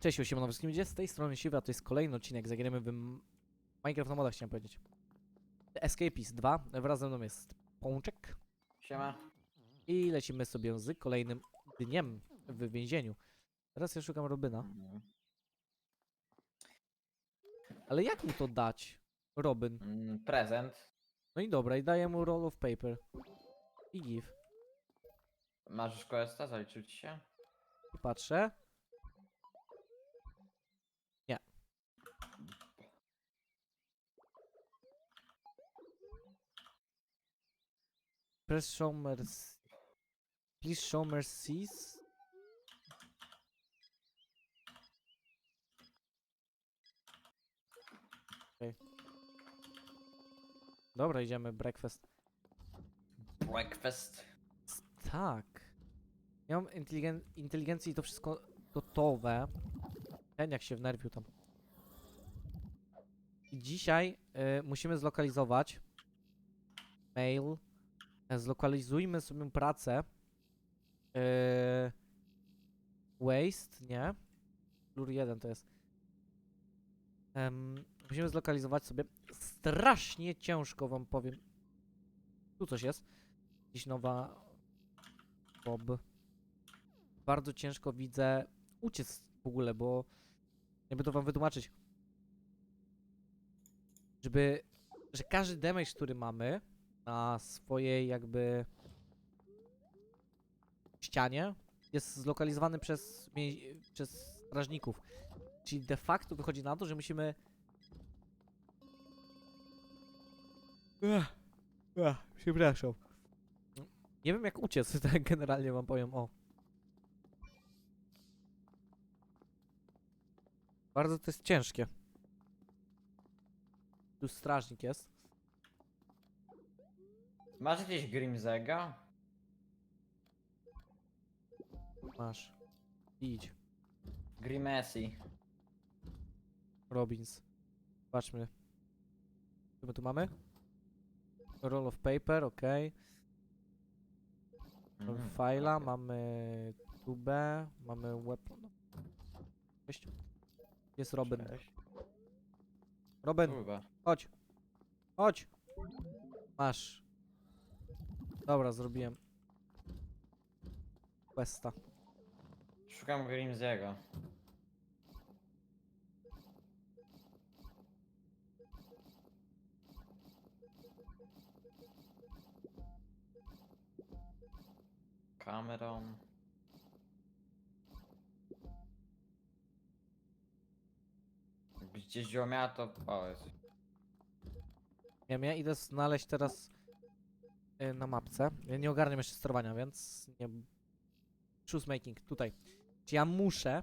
Cześć, siemano wszystkim ludzie, z tej strony Siwy, a to jest kolejny odcinek, zagramy w Minecraft na modach, chciałem powiedzieć. The Escapist 2, wraz ze mną jest Pączek Siema. i lecimy sobie z kolejnym dniem w więzieniu. Teraz ja szukam Robyna, ale jak mu to dać, Robin? Mm, prezent. No i dobra, i daję mu roll of paper. I give. Masz questa? Zaliczył ci się? I patrzę. Press show mercy. Please show mercies. Okay. Dobra, idziemy breakfast. Breakfast. Tak. Ja mam inteligen inteligencję i to wszystko gotowe. Ten jak się wnerwił tam. I dzisiaj y, musimy zlokalizować mail. E, Zlokalizujmy sobie pracę. Y, waste, nie? Blur 1 to jest. Em, musimy zlokalizować sobie. Strasznie ciężko wam powiem. Tu coś jest. Jakiś nowa Bob. Bardzo ciężko widzę uciec w ogóle, bo jakby to wam wytłumaczyć. Żeby, że każdy damage, który mamy na swojej jakby ścianie jest zlokalizowany przez, przez strażników. Czyli de facto wychodzi na to, że musimy Ech, ech, przepraszam. Nie wiem jak uciec, tak generalnie wam powiem, o. Bardzo to jest ciężkie. Tu strażnik jest. Masz jakieś Grimzega? Masz. Idź. Grimesi. Robins. Patrzmy. Co my tu mamy? Roll of paper, ok. Mamy Mm, mamy tubę, mamy weapon. Cześć. Jest Robin. Cześć. Robin, Kurwa. chodź. Chodź. Masz. Dobra, zrobiłem. Questa. Szukam gdzieś ją miała, to powiedz. Nie wiem, ja idę znaleźć teraz na mapce. Ja nie ogarniam jeszcze sterowania, więc nie... Choose making, tutaj. Czy ja muszę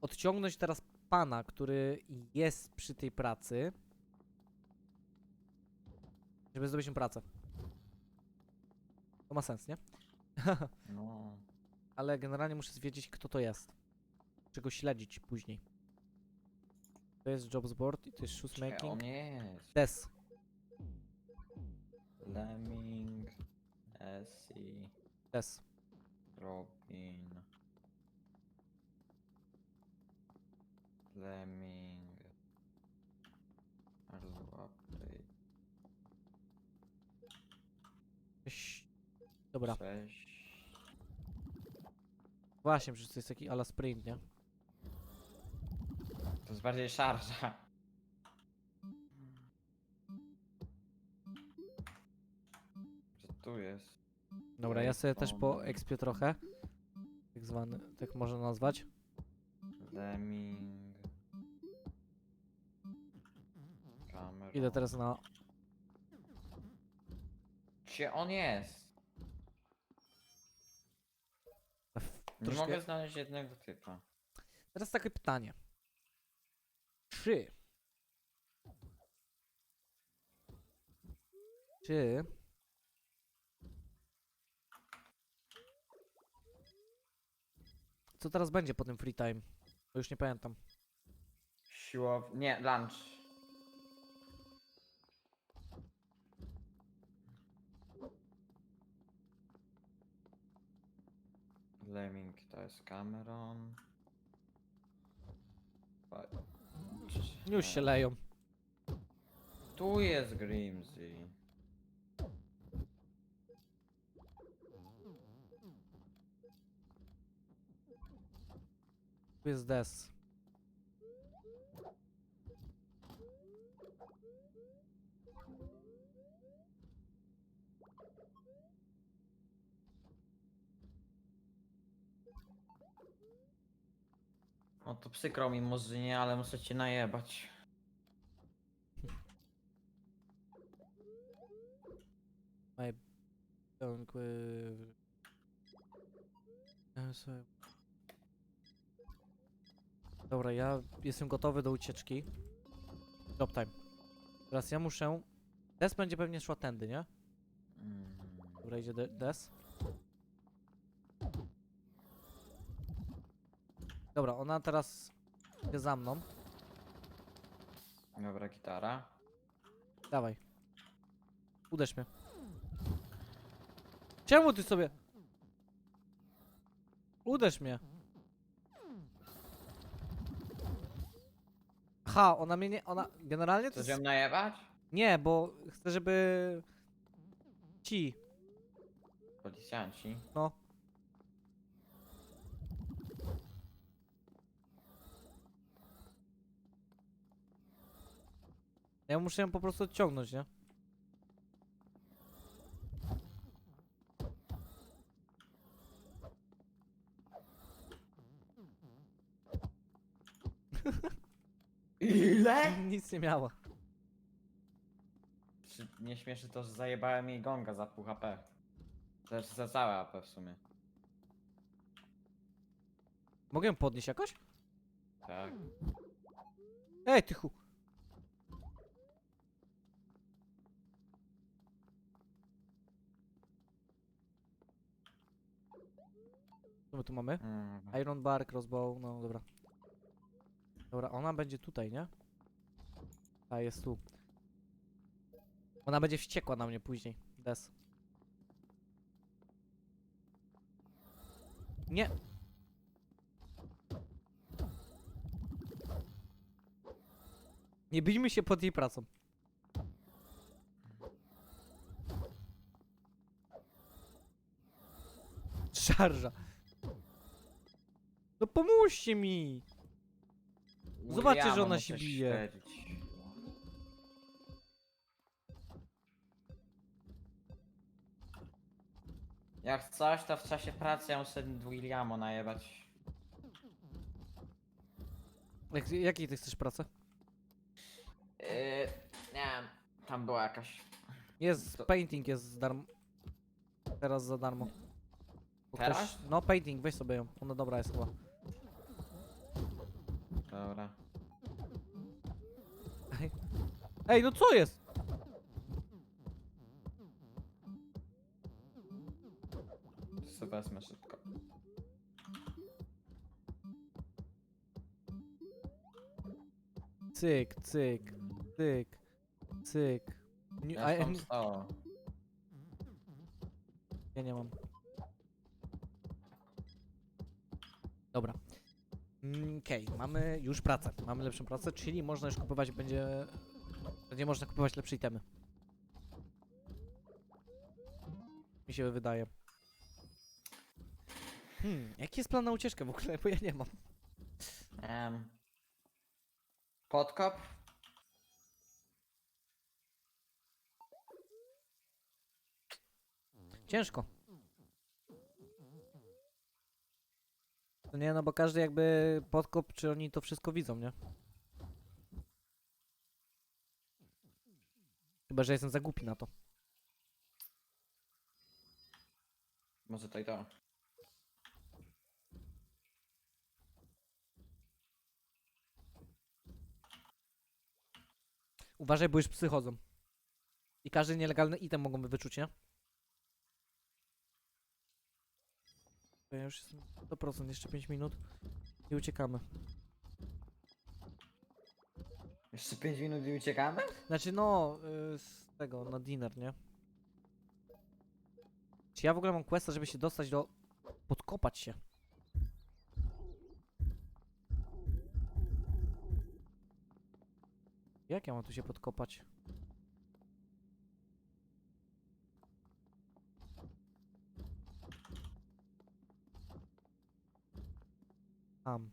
odciągnąć teraz pana, który jest przy tej pracy, żeby zdobyć mu pracę. To ma sens, nie? No. Ale generalnie muszę wiedzieć, kto to jest. Czego śledzić później. To jest jobs board i to jest shoes making. nie. Des. Lemming. Essie. Des. Robin. Lemming. Update. Cześć. Dobra. Cześć. Właśnie, przecież to jest taki ala sprint, nie? To jest bardziej szarża. Tu jest? Dobra, ja sobie też po expię trochę. Tak zwany, tak można nazwać. Lemming. Cameron. Idę teraz na... Gdzie on jest? Nie troszkę- mogę znaleźć jednego typa. Teraz takie pytanie. Czy... Czy... Co teraz będzie po tym free time? Bo już nie pamiętam. Siłow... Nie, lunch. Lemming To jest Cameron. Już się leją. Tu jest Grimsy. Tu jest Des. No to przykro mi Murzynie, ale muszę cię najebać. Don't quiver. E, słuchaj. Dobra, ja jestem gotowy do ucieczki. Stop time. Teraz ja muszę... Des będzie pewnie szła tędy, nie? Dobra, idzie de Des. Dobra, ona teraz idzie za mną. Dobra, gitara. Dawaj. Uderz mnie. Czemu ty sobie... Uderz mnie. Ha, ona mnie nie... Ona... Generalnie to Chcesz jest... ją najebać? Nie, bo chcę, żeby... Ci... Policjanci. No. Ja muszę ją po prostu odciągnąć, nie? Ile? Nic nie miała. Czy nie śmieszy to, że zajebałem jej gonga za pół HP? Znaczy za całe AP w sumie. Mogę ją podnieść jakoś? Tak. Ej, ty chu... Co my tu mamy? Mm. Iron bar, crossbow, no dobra. Dobra, ona będzie tutaj, nie? A jest tu. Ona będzie wściekła na mnie później. Des. Nie. Nie bijmy się pod jej pracą. Szarża. No pomóżcie mi! Zobaczcie, że ona muszę się bije. śledzić. Jak coś, to w czasie pracy ja muszę Williamo najebać. Jak, jakiej ty chcesz pracę? Yy, nie wiem, tam była jakaś. Jest, To- painting jest za darmo. Teraz za darmo. Bo Teraz? no painting, weź sobie ją. Ona dobra jest chyba. Dobra. Ej, no co jest? To wezmę szybko. Cyk, cyk, cyk, cyk. Nie, Ja a, tam ja, stało. ja nie mam. Dobra. Mm, Okej, mamy już pracę. Mamy lepszą pracę, czyli można już kupować będzie... Będzie można kupować lepsze itemy. Mi się wydaje. Hmm, jaki jest plan na ucieczkę w ogóle? Bo ja nie mam. Um, podkop? Ciężko. No nie, no bo każdy jakby podkop, czy oni to wszystko widzą, nie? Chyba, że jestem za głupi na to. Może to i to. Uważaj, bo już psy chodzą. I każdy nielegalny item mogą wyczuć, nie? To Ja już jestem 100%, jeszcze 5 minut i uciekamy. Jeszcze 5 minut i uciekamy? Znaczy no, y, z tego, na dinner, nie? Czy ja w ogóle mam questa, żeby się dostać do... podkopać się? Jak ja mam tu się podkopać? Tam.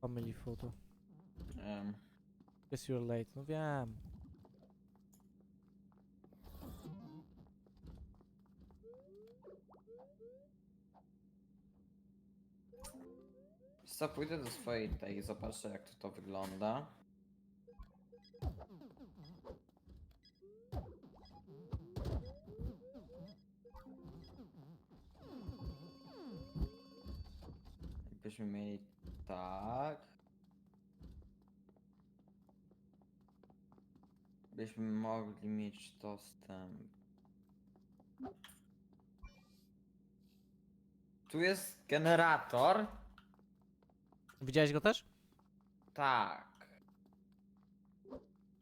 Family photo. Em, Guess you're late. No wiem. Co, pójdę do swojej tej i zobaczę jak to, to wygląda. Jakbyśmy mieli tak. Byśmy mogli mieć dostęp. Tu jest generator. Widziałeś go też? Tak.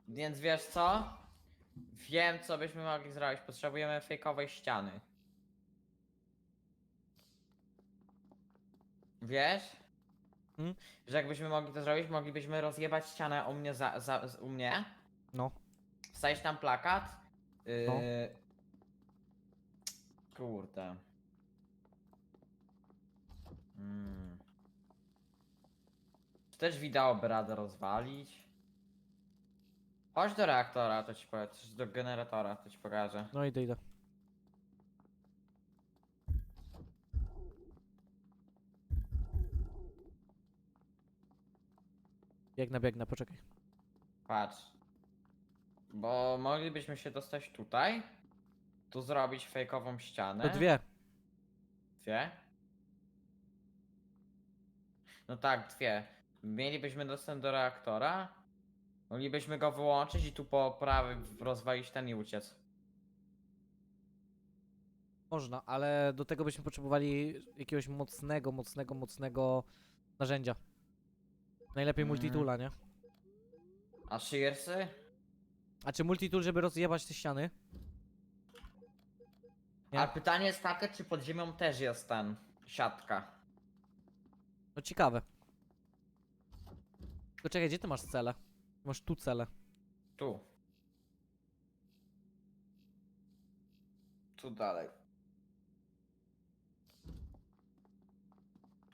Więc wiesz co? Wiem, co byśmy mogli zrobić. Potrzebujemy fejkowej ściany. Wiesz? Hmm? Że jakbyśmy mogli to zrobić, moglibyśmy rozjebać ścianę u mnie za, za, z- u mnie. No. Wstawić tam plakat. Yy... No. Kurde. Mm. Czy też wideo by radę rozwalić? Chodź do reaktora, to ci powiem, czy do generatora, to ci pokażę. No idę, idę. Biegnę, biegnę, poczekaj. Patrz. Bo moglibyśmy się dostać tutaj, tu zrobić fejkową ścianę. To dwie. Dwie? No tak, dwie. Mielibyśmy dostęp do reaktora. Moglibyśmy go wyłączyć i tu po prawej rozwalić ten i uciec. Można, ale do tego byśmy potrzebowali jakiegoś mocnego, mocnego, mocnego narzędzia. Najlepiej Mm. multitoola, nie? A shearsy? A czy multitool, żeby rozjebać te ściany? Nie. A pytanie jest takie, czy pod ziemią też jest ten siatka. No ciekawe. Tylko czekaj, gdzie ty masz cele? Masz tu cele. Tu. Tu dalej.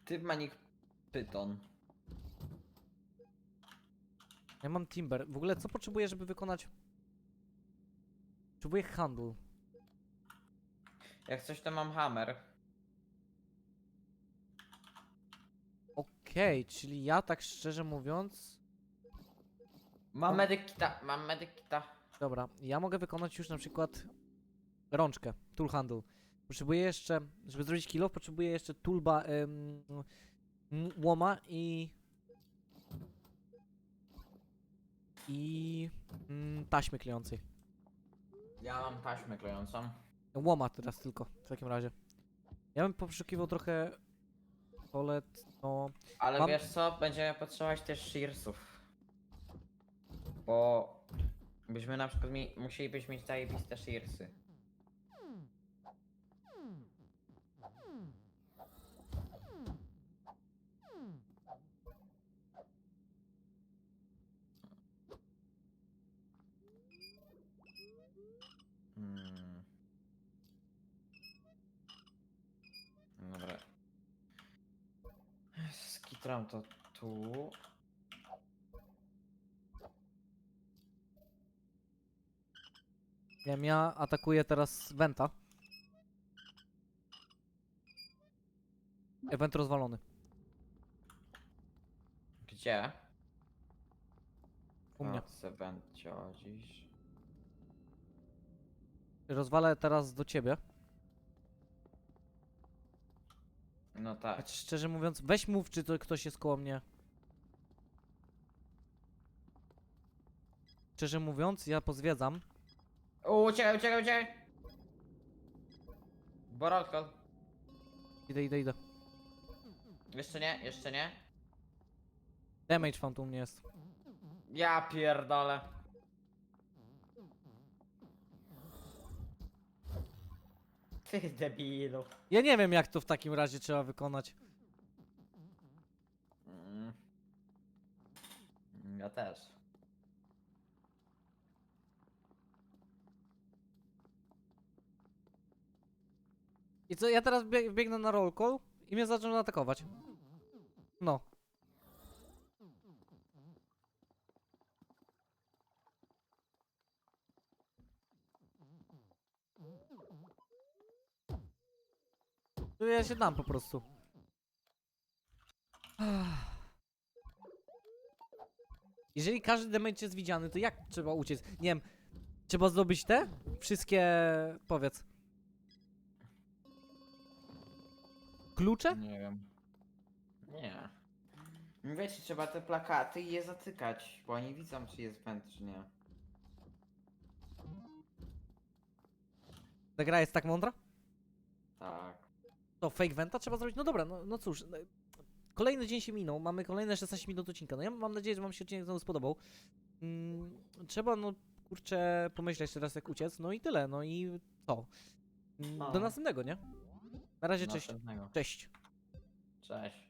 Ty manik pyton. Ja mam timber. W ogóle co potrzebuję, żeby wykonać... Potrzebuję handle. Jak coś to mam hammer. Okej, czyli ja tak szczerze mówiąc... Mam medykita, mam medykita. Dobra, ja mogę wykonać już na przykład rączkę, tool handle. Potrzebuję jeszcze, żeby zrobić kilo, potrzebuję jeszcze toolba, ym, m- łoma i... I... Mm, taśmy klejącej. Ja mam taśmę klejącą. Łoma teraz tylko, w takim razie. Ja bym poszukiwał trochę... Tolet, no... Ale Mam- wiesz co, będziemy potrzebować też shearsów. Bo byśmy na przykład mi, musielibyśmy mieć zajebiste shearsy. Hmm. Dobra. Skitram to tu. Wiem, ja atakuję teraz Venta. Event rozwalony. Gdzie? U mnie. Sevencio dziś. Rozwalę teraz do ciebie. No tak. Szczerze mówiąc, weź mów, czy to ktoś jest koło mnie. Szczerze mówiąc, ja pozwiedzam. Uciekaj, uciekaj, uciekaj! Borotko. Idę, idę, idę. Jeszcze nie, jeszcze nie. Damage found u mnie jest. Ja pierdolę. Ty debilu. Ja nie wiem, jak to w takim razie trzeba wykonać. Mm. Ja też. I co, ja teraz bieg biegnę na roll call i mnie zaczną atakować. No. To ja się dam po prostu. Jeżeli każdy damage jest widziany, to jak trzeba uciec? Nie wiem, trzeba zdobyć te? Wszystkie, powiedz. Klucze? Nie wiem. Nie. Wiecie, trzeba te plakaty i je zatykać, bo oni widzą, czy jest węd, czy nie. Ta gra jest tak mądra? Tak. To fake venta trzeba zrobić? No dobra, no, no cóż. no, Kolejny dzień się minął, mamy kolejne 16 minut odcinka. No ja mam nadzieję, że wam się odcinek znowu spodobał. Mm, trzeba, no kurczę, pomyśleć teraz jak uciec, no i tyle, no i co? Mm, Do następnego, nie? Na razie, cześć. Następnego. Cześć. Cześć.